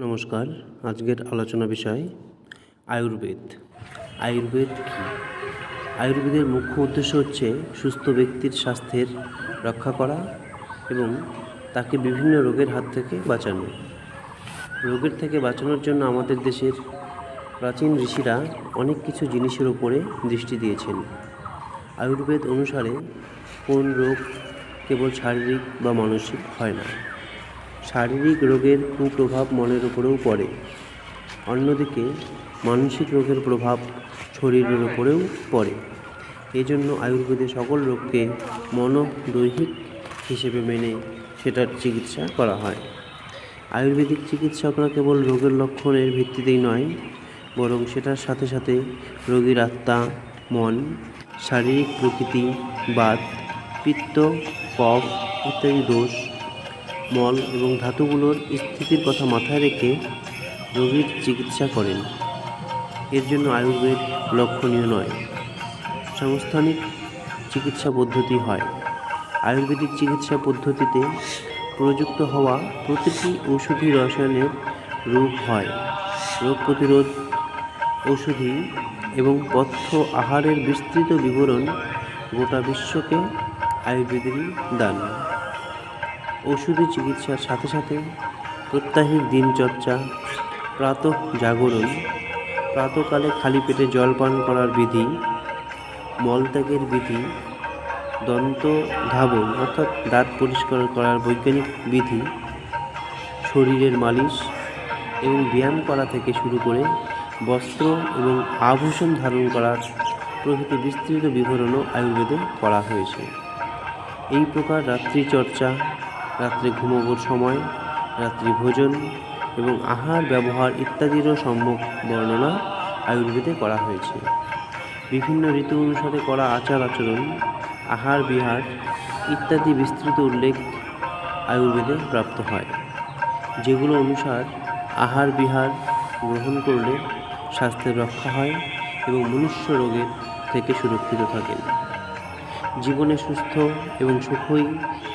নমস্কার, আজকের আলোচনা বিষয় আয়ুর্বেদ। আয়ুর্বেদ কী? আয়ুর্বেদের মুখ্য উদ্দেশ্য হচ্ছে সুস্থ ব্যক্তির স্বাস্থ্যের রক্ষা করা এবং তাকে বিভিন্ন রোগের হাত থেকে বাঁচানো। রোগের থেকে বাঁচানোর জন্য আমাদের দেশের প্রাচীন ঋষিরা অনেক কিছু জিনিসের উপরে দৃষ্টি দিয়েছেন। আয়ুর্বেদ অনুসারে কোন রোগ কেবল শারীরিক বা মানসিক হয় না। শারীরিক রোগের কুপ্রভাব মনের উপরেও পড়ে। অন্যদিকে, মানসিক রোগের প্রভাব শরীরের উপরেও পড়ে। এই জন্য আয়ুর্বেদে সকল রোগকে মনোদৈহিক হিসেবে মেনে সেটার চিকিৎসা করা হয়। আয়ুর্বেদিক চিকিৎসকরা কেবল রোগের লক্ষণের ভিত্তিতেই নয়, বরং সেটার সাথে সাথে রোগীর আত্মা, মন, শারীরিক প্রকৃতি, বাত, পিত্ত কফ ইত্যাদি দোষ মল এবং ধাতুগুলোর স্থিতির কথা মাথায় রেখে রোগীর চিকিৎসা করেন। এর জন্য আয়ুর্বেদ লক্ষণীয় নয়, সাংস্থানিক চিকিৎসা পদ্ধতি হয়। আয়ুর্বেদিক চিকিৎসা পদ্ধতিতে প্রযুক্ত হওয়া প্রতিটি ঔষধি রসায়নের রূপ হয়। রোগ প্রতিরোধ ঔষধি এবং পথ্য আহারের বিস্তৃত বিবরণ গোটা বিশ্বকে আয়ুর্বেদেরই দান। ওষুধি চিকিৎসার সাথে সাথে প্রত্যাহিক দিনচর্চা প্রাতঃ জাগরণ, প্রাতকালে খালি পেটে জল পান করার বিধি, মলত্যাগের বিধি, দন্ত ধাবন অর্থাৎ দাঁত পরিষ্কার করার বৈজ্ঞানিক বিধি, শরীরের মালিশ এবং ব্যায়াম করা থেকে শুরু করে বস্ত্র এবং আভূষণ ধারণ করার প্রভৃতি বিস্তৃত বিবরণও আয়ুর্বেদে করা হয়েছে। এই প্রকার রাত্রি চর্চা রাত্রে ঘুমোবার সময়, রাত্রি ভোজন এবং আহার ব্যবহার ইত্যাদিরও সম্যক বর্ণনা আয়ুর্বেদে করা হয়েছে। বিভিন্ন ঋতু অনুসারে করা আচার আচরণ, আহার বিহার ইত্যাদি বিস্তৃত উল্লেখ আয়ুর্বেদে প্রাপ্ত হয়। যেগুলো অনুসার আহার বিহার গ্রহণ করলে স্বাস্থ্যের রক্ষা হয় এবং মনুষ্য রোগের থেকে সুরক্ষিত থাকেন। জীবনে সুস্থ এবং সুখই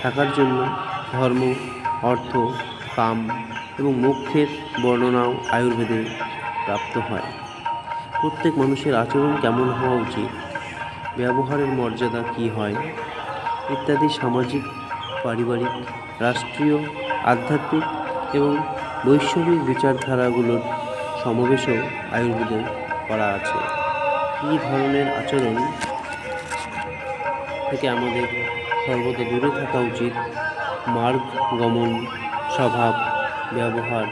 থাকার জন্য ধর্ম, অর্থ, কাম এবং মোক্ষের বর্ণনাও আয়ুর্বেদে প্রাপ্ত হয়। প্রত্যেক মানুষের আচরণ কেমন হওয়া উচিত? ব্যবহারের মর্যাদা কী হয়? ইত্যাদি সামাজিক, পারিবারিক, রাষ্ট্রীয়, আধ্যাত্মিক এবং বৈশ্বিক বিচারধারাগুলোর সমাবেশও আয়ুর্বেদে করা আছে। কী ধরনের আচরণ থেকে আমাদের সর্বদা দূরে থাকা উচিত? মার্গ, গমন, স্বভাব, ব্যবহার,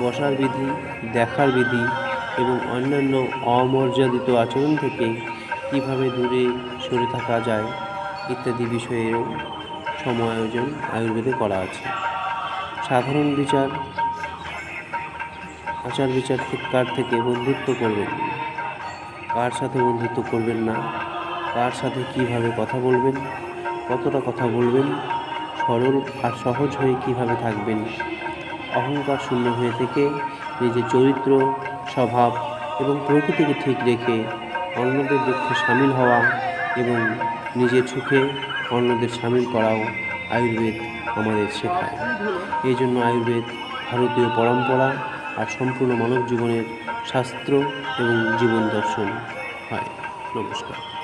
বসার বিধি, দেখার বিধি এবং অন্যান্য অমর্যাদিত আচরণ থেকে কীভাবে দূরে সরে থাকা যায় ইত্যাদি বিষয়েও সমায়োজন আয়ুর্বেদে করা আছে। সাধারণ বিচার, আচার বিচার কার থেকে বন্ধুত্ব করবেন? কার সাথে বন্ধুত্ব করবেন না? কার সাথে কীভাবে কথা বলবেন? কতটা কথা বলবেন? সরল আর সহজ হয়ে কীভাবে থাকবেন? অহংকার শূন্য হয়ে থেকে নিজের চরিত্র, স্বভাব এবং প্রকৃতিকে ঠিক রেখে অন্যদের দুঃখে সামিল হওয়া এবং নিজের সুখে অন্যদের সামিল করাও আয়ুর্বেদ আমাদের শেখায়। এই জন্য আয়ুর্বেদ ভারতীয় পরম্পরা আর সম্পূর্ণ মানব জীবনের শাস্ত্র এবং জীবন দর্শন হয়। নমস্কার।